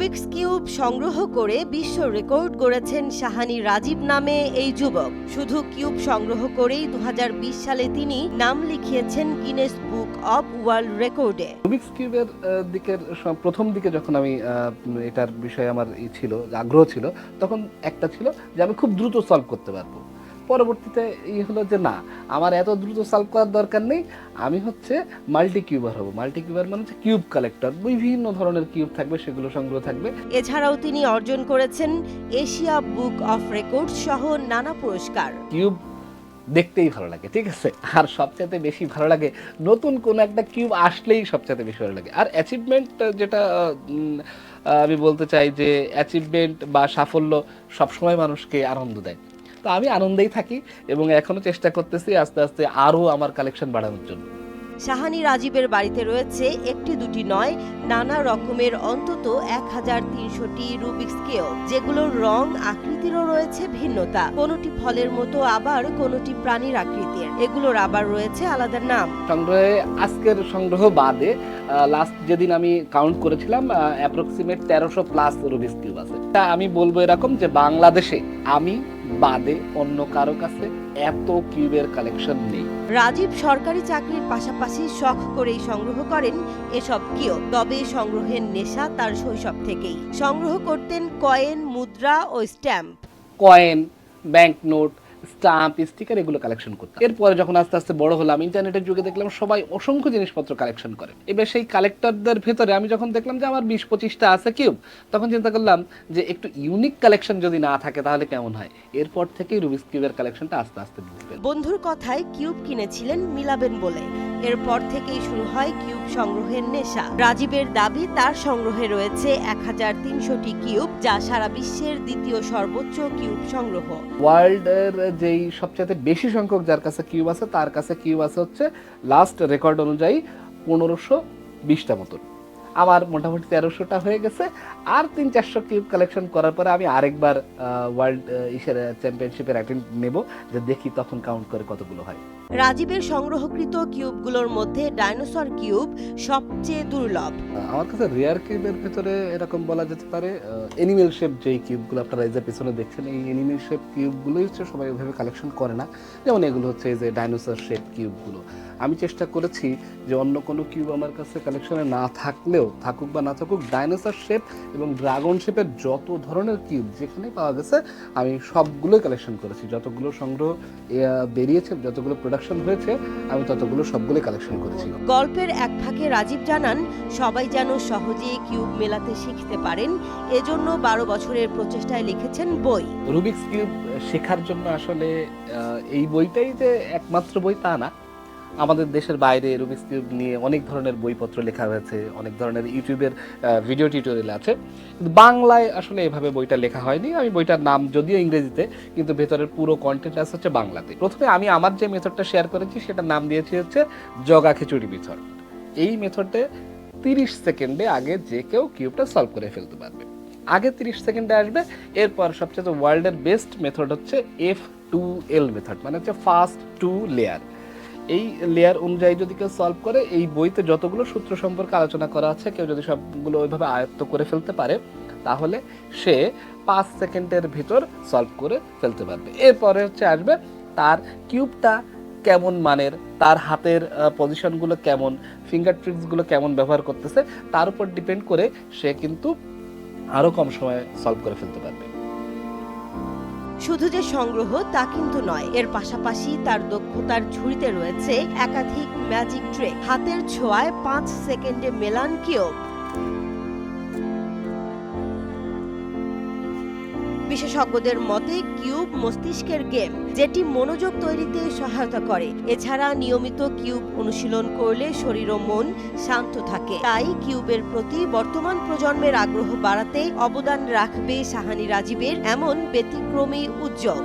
Rubik's cube সংগ্রহ করে বিশ্ব রেকর্ড গড়েছেন শাহানি রাজীব নামে এই যুবক। শুধু কিউব সংগ্রহ করেই দু হাজার বিশ সালে তিনি নাম লিখিয়েছেন গিনেস বুক অব ওয়ার্ল্ড রেকর্ডে রুবিক্স কিউবের দিকের প্রথম দিকে যখন আমি এটার বিষয়ে আমার ই ছিল, আগ্রহ ছিল, তখন একটা ছিল যে আমি খুব দ্রুত সলভ করতে পারব। পরবর্তীতে এই হলো যে না আমার এত দ্রুত সলভ করার দরকার নেই আমি হচ্ছে মাল্টি কিউবার হব। মাল্টি কিউবার মানে হচ্ছে কিউব কালেক্টর বিভিন্ন ধরনের কিউব থাকবে সেগুলো সংগ্রহ থাকবে। এছাড়াও তিনি অর্জন করেছেন এশিয়া বুক অফ রেকর্ড সহ নানা পুরস্কার। কিউব দেখতেই ভালো লাগে ঠিক আছে? আর সবচাইতে বেশি ভালো লাগে নতুন কোনো একটা কিউব আসলেই সবচাইতে বেশি ভালো লাগে। আর অ্যাচিভমেন্ট যেটা আমি বলতে চাই যে অ্যাচিভমেন্ট বা সাফল্য সবসময় মানুষকে আনন্দ দেয়। তো আমি আনন্দেই থাকি এবং এখনও চেষ্টা করতেছি আস্তে আস্তে আরও আমার কালেকশন বাড়ানোর জন্য। শাহানি রাজীবের বাড়িতে রয়েছে একটি দুটি নয় নানা রকমের অন্তত এক হাজার তিনশোটি রুবিক্স কেও যেগুলোর রং আকৃতিরও রয়েছে ভিন্নতা। কোনোটি ফলের মতো আবার কোনোটি প্রাণীর আকৃতির। এগুলোর আবার রয়েছে আলাদা নাম। সংগ্রহে আজকের সংগ্রহ বাদে লাস্ট যেদিন আমি কাউন্ট করেছিলাম অ্যাপ্রক্সিমেট তেরোশো প্লাস রুবিস কিউব আছে। তা আমি বলব এরকম যে বাংলাদেশে আমি বাদে অন্য কারও কাছে এত কিউবের কালেকশন নেই। রাজীব সরকারি চাকরির পাশাপাশি শখ করেই সংগ্রহ করেন এসব কিও তবে সংগ্রহের নেশা তার শৈশব থেকেই। সংগ্রহ করতেন কয়েন মুদ্রা ও stamp. Coin bank note stamp sticker এগুলো কালেকশন করতাম। এরপরে যখন আস্তে আস্তে বড় হলাম ইন্টারনেটের যুগে দেখলাম সবাই অসংখ্য জিনিসপত্র কালেকশন করে। এবার সেই কালেক্টরদের ভেতরে আমি যখন দেখলাম যে আমার বিশ পঁচিশটা আছে কিউব তখন চিন্তা করলাম যে একটু ইউনিক কালেকশন যদি না থাকে তাহলে কেমন হয়? এরপর থেকেই রুবিস কিউবের কালেকশনটা আস্তে আস্তে বুঝবে বন্ধুর কথায় কিউব কিনেছিলেন মিলাবেন বলে। এরপর থেকেই শুরু হয় কিউব সংগ্রহের নেশা। রাজীবের দাবি তার সংগ্রহে রয়েছে এক হাজার তিনশোটি কিউব যা সারা বিশ্বের দ্বিতীয় সর্বোচ্চ কিউব সংগ্রহ। ওয়ার্ল্ডের যেই সবচেয়ে বেশি সংখ্যক যার কাছে কিউব আছে, তার কাছে কিউব আছে হচ্ছে লাস্ট রেকর্ড অনুযায়ী পনেরোশো বিশটা মতন। আমার মোটামুটি তেরোশোটা হয়ে গেছে। আর তিন চারশো কিউব কালেকশন করার পরে আমি আরেকবার ওয়ার্ল্ড ইসের চ্যাম্পিয়নশিপের অ্যাটেন্ড নেব যে দেখি তখন কাউন্ট করে কতগুলো হয়। রাজীবের সংগ্রহকৃত কিউবগুলোর মধ্যে ডাইনোসর কিউব সবচেয়ে দুর্লভ। আমার কাছে রেয়ার কিউবের ভেতরে এরকম বলা যেতে পারে এনিমেল শেপ যেই কিউবগুলো আপনারা এই যে পেছনে দেখছেন এই এনিমেল শেপ কিউবগুলোই হচ্ছে সবাই ওইভাবে কালেকশন করে না। যেমন এগুলো হচ্ছে এই যে ডাইনোসর শেপ কিউবগুলো আমি চেষ্টা করেছি যে অন্য কোনো কিউব আমার কাছে কালেকশনে না থাকলেও থাকুক বা না থাকুক ডাইনোসর শেপ এবং ড্রাগন শেপের যত ধরনের কিউব যেখানে পাওয়া গেছে আমি সবগুলোই কালেকশন করেছি। যতগুলো সংগ্রহ বেরিয়েছে যতগুলো প্রোডাকশন হয়েছে আমি ততগুলো সবগুলোই কালেকশন করেছি। গল্পের এক ফাঁকে রাজীব জানান সবাই যেন সহজেই কিউব মেলাতে শিখতে পারেন এজন্য বারো বছরের প্রচেষ্টায় লিখেছেন বই। রুবিক্স কিউব শেখার জন্য আসলে এই বইটাই যে একমাত্র বই তা না। আমাদের দেশের বাইরে রুবিক্স কিউব নিয়ে অনেক ধরনের বইপত্র লেখা হয়েছে, অনেক ধরনের ইউটিউবের ভিডিও টিউটোরিয়াল আছে। কিন্তু বাংলায় আসলে এভাবে বইটা লেখা হয়নি। আমি বইটার নাম যদিও ইংরেজিতে, কিন্তু ভেতরের পুরো কন্টেন্ট আছে হচ্ছে বাংলাতে। প্রথমে আমি আমার যে মেথডটা শেয়ার করেছি, সেটার নাম দিয়েছি হচ্ছে জগা খিচুড়ি মেথড এই মেথডে তিরিশ সেকেন্ডে আগে যে কেউ কিউবটা সলভ করে ফেলতে পারবে। আগে তিরিশ সেকেন্ডে আসবে, এরপর সবচেয়ে ওয়ার্ল্ডের বেস্ট মেথড হচ্ছে এফ টু এল মেথড মানে হচ্ছে ফার্স্ট টু লেয়ার এই লেয়ার অনুযায়ী যদি কেউ সলভ করে, এই বইতে যতগুলো সূত্র সম্পর্কে আলোচনা করা আছে, কেউ যদি সবগুলো ওইভাবে আয়ত্ত করে ফেলতে পারে, তাহলে সে পাঁচ সেকেন্ডের ভিতর সলভ করে ফেলতে পারবে। এরপরে হচ্ছে আসবে তার কিউবটা কেমন মানের, তার হাতের পজিশনগুলো কেমন ফিঙ্গার ট্রিক্সগুলো কেমন ব্যবহার করতেছে, তার উপর ডিপেন্ড করে সে কিন্তু আরও কম সময়ে সলভ করে ফেলতে পারবে। শুধু যে সংগ্রহ তা কিন্তু নয়, এর পাশাপাশি তার দক্ষতার ঝুড়িতে রয়েছে একাধিক ম্যাজিক ট্রেক হাতের ছোঁয়ায় পাঁচ সেকেন্ডে মেলান কিউব বিশেষজ্ঞদের মতে কিউব মস্তিষ্কের গেম, যেটি মনোযোগ তৈরিতে সহায়তা করে। এছাড়া নিয়মিত কিউব অনুশীলন করলে শরীর ও মন শান্ত থাকে। তাই কিউবের প্রতি বর্তমান প্রজন্মের আগ্রহ বাড়াতে অবদান রাখবে সাহানি রাজীবের এমন ব্যতিক্রমী উদ্যোগ।